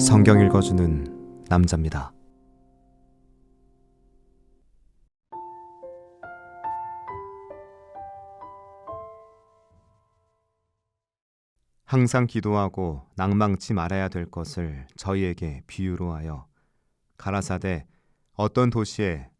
성경 읽어주는 남자입니다. 항상 기도하고 낭망치 말아야 될 것을 저희에게 비유로 하여 가라사대 어떤 도시에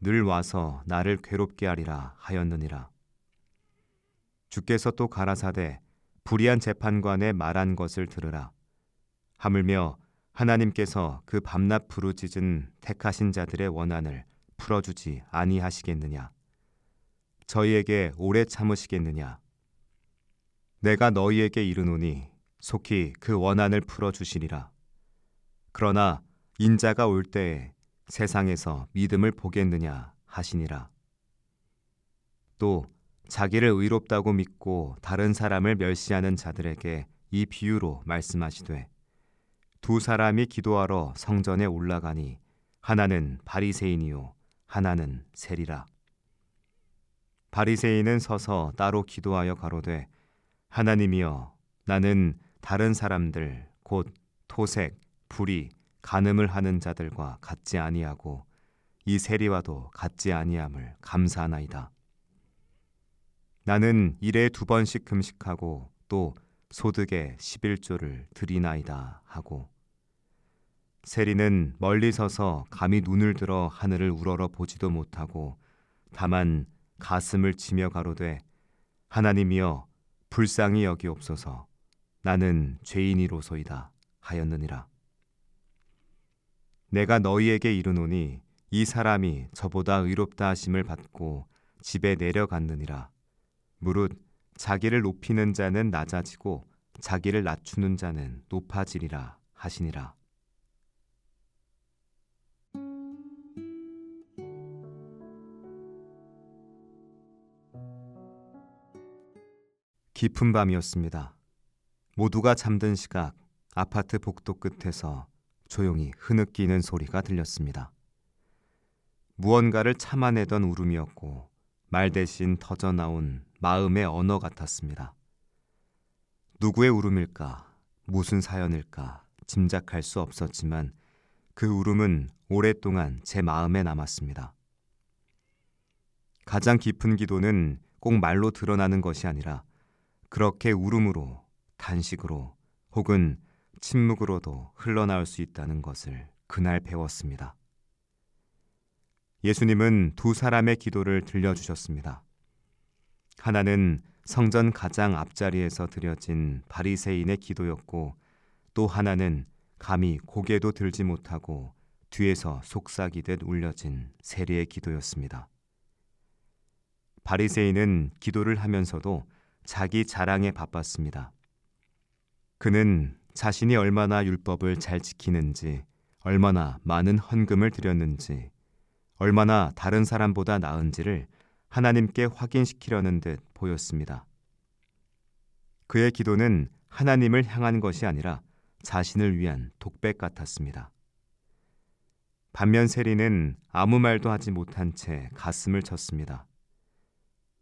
늘 와서 나를 괴롭게 하리라 하였느니라 주께서 또 가라사대 불의한 재판관의 말한 것을 들으라 하물며 하나님께서 그 밤낮 부르짖은 택하신 자들의 원한을 풀어주지 아니하시겠느냐? 저희에게 오래 참으시겠느냐? 내가 너희에게 이르노니 속히 그 원한을 풀어주시리라. 그러나 인자가 올 때에 세상에서 믿음을 보겠느냐 하시니라. 또 자기를 의롭다고 믿고 다른 사람을 멸시하는 자들에게 이 비유로 말씀하시되 두 사람이 기도하러 성전에 올라가니 하나는 바리새인이요 하나는 세리라 바리새인은 서서 따로 기도하여 가로되 하나님이여 나는 다른 사람들 곧 토색 불의 간음을 하는 자들과 같지 아니하고 이 세리와도 같지 아니함을 감사하나이다. 나는 일에 두 번씩 금식하고 또 소득의 11조를 드리나이다 하고 세리는 멀리 서서 감히 눈을 들어 하늘을 우러러 보지도 못하고 다만 가슴을 치며 가로되 하나님이여 불쌍히 여기옵소서. 나는 죄인이로소이다 하였느니라 내가 너희에게 이르노니 이 사람이 저보다 의롭다 하심을 받고 집에 내려갔느니라 무릇 자기를 높이는 자는 낮아지고 자기를 낮추는 자는 높아지리라 하시니라. 깊은 밤이었습니다. 모두가 잠든 시각 아파트 복도 끝에서 조용히 흐느끼는 소리가 들렸습니다. 무언가를 참아내던 울음이었고 말 대신 터져 나온 마음의 언어 같았습니다. 누구의 울음일까, 무슨 사연일까 짐작할 수 없었지만 그 울음은 오랫동안 제 마음에 남았습니다. 가장 깊은 기도는 꼭 말로 드러나는 것이 아니라 그렇게 울음으로, 단식으로 혹은 침묵으로도 흘러나올 수 있다는 것을 그날 배웠습니다. 예수님은 두 사람의 기도를 들려주셨습니다. 하나는 성전 가장 앞자리에서 드려진 바리새인의 기도였고 또 하나는 감히 고개도 들지 못하고 뒤에서 속삭이듯 울려진 세리의 기도였습니다. 바리새인은 기도를 하면서도 자기 자랑에 바빴습니다. 그는 자신이 얼마나 율법을 잘 지키는지, 얼마나 많은 헌금을 드렸는지, 얼마나 다른 사람보다 나은지를 하나님께 확인시키려는 듯 보였습니다. 그의 기도는 하나님을 향한 것이 아니라 자신을 위한 독백 같았습니다. 반면 세리는 아무 말도 하지 못한 채 가슴을 쳤습니다.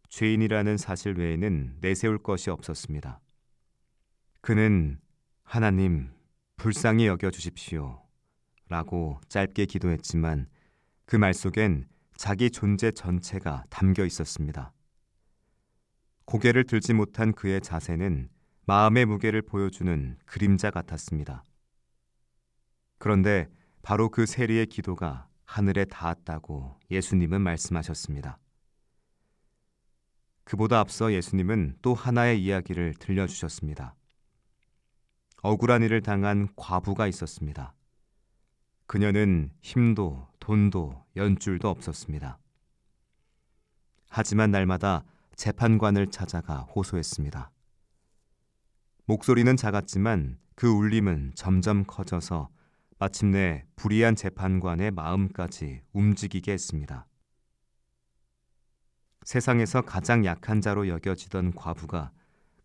죄인이라는 사실 외에는 내세울 것이 없었습니다. 그는 하나님 불쌍히 여겨 주십시오. 라고 짧게 기도했지만 그 말 속엔 자기 존재 전체가 담겨 있었습니다. 고개를 들지 못한 그의 자세는 마음의 무게를 보여주는 그림자 같았습니다. 그런데 바로 그 세리의 기도가 하늘에 닿았다고 예수님은 말씀하셨습니다. 그보다 앞서 예수님은 또 하나의 이야기를 들려주셨습니다. 억울한 일을 당한 과부가 있었습니다. 그녀는 힘도 돈도 연줄도 없었습니다. 하지만 날마다 재판관을 찾아가 호소했습니다. 목소리는 작았지만 그 울림은 점점 커져서 마침내 불의한 재판관의 마음까지 움직이게 했습니다. 세상에서 가장 약한 자로 여겨지던 과부가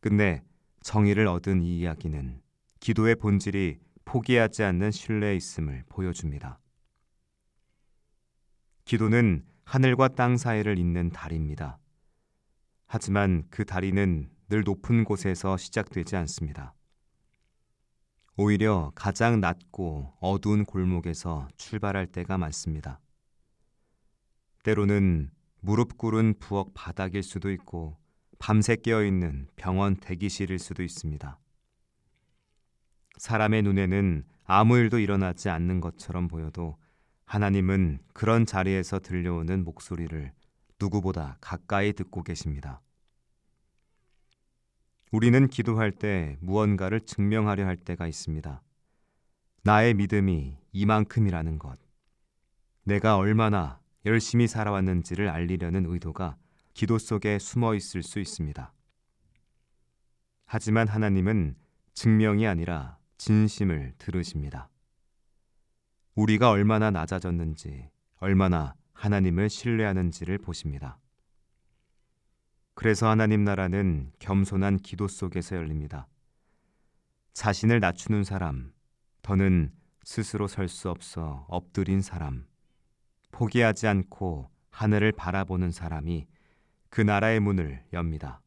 끝내 정의를 얻은 이 이야기는 기도의 본질이 포기하지 않는 신뢰에 있음을 보여줍니다. 기도는 하늘과 땅 사이를 잇는 다리입니다. 하지만 그 다리는 늘 높은 곳에서 시작되지 않습니다. 오히려 가장 낮고 어두운 골목에서 출발할 때가 많습니다. 때로는 무릎 꿇은 부엌 바닥일 수도 있고 밤새 깨어 있는 병원 대기실일 수도 있습니다. 사람의 눈에는 아무 일도 일어나지 않는 것처럼 보여도 하나님은 그런 자리에서 들려오는 목소리를 누구보다 가까이 듣고 계십니다. 우리는 기도할 때 무언가를 증명하려 할 때가 있습니다. 나의 믿음이 이만큼이라는 것. 내가 얼마나 열심히 살아왔는지를 알리려는 의도가 기도 속에 숨어 있을 수 있습니다. 하지만 하나님은 증명이 아니라 진심을 들으십니다. 우리가 얼마나 낮아졌는지, 얼마나 하나님을 신뢰하는지를 보십니다. 그래서 하나님 나라는 겸손한 기도 속에서 열립니다. 자신을 낮추는 사람, 더는 스스로 설 수 없어 엎드린 사람, 포기하지 않고 하늘을 바라보는 사람이 그 나라의 문을 엽니다.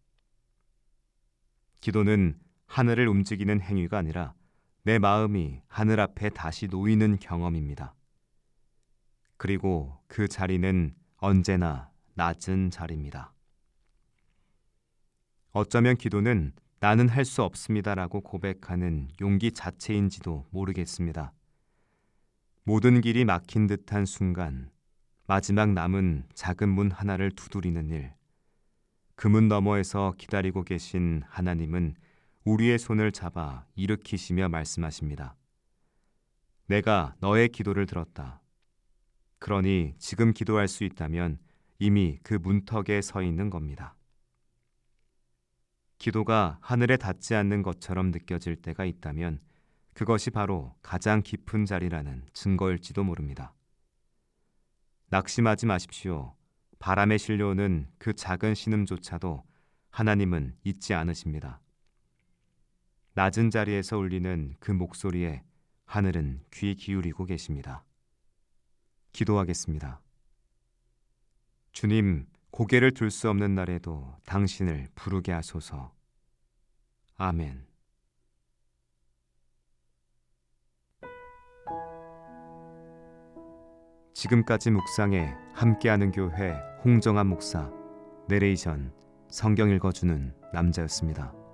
기도는 하늘을 움직이는 행위가 아니라 내 마음이 하늘 앞에 다시 놓이는 경험입니다. 그리고 그 자리는 언제나 낮은 자리입니다. 어쩌면 기도는 나는 할 수 없습니다라고 고백하는 용기 자체인지도 모르겠습니다. 모든 길이 막힌 듯한 순간, 마지막 남은 작은 문 하나를 두드리는 일. 그 문 너머에서 기다리고 계신 하나님은 우리의 손을 잡아 일으키시며 말씀하십니다. 내가 너의 기도를 들었다. 그러니 지금 기도할 수 있다면 이미 그 문턱에 서 있는 겁니다. 기도가 하늘에 닿지 않는 것처럼 느껴질 때가 있다면 그것이 바로 가장 깊은 자리라는 증거일지도 모릅니다. 낙심하지 마십시오. 바람에 실려오는 그 작은 신음조차도 하나님은 잊지 않으십니다. 낮은 자리에서 울리는 그 목소리에 하늘은 귀 기울이고 계십니다. 기도하겠습니다. 주님, 고개를 들 수 없는 날에도 당신을 부르게 하소서. 아멘. 지금까지 묵상에 함께하는 교회 홍정한 목사 내레이션 성경 읽어주는 남자였습니다.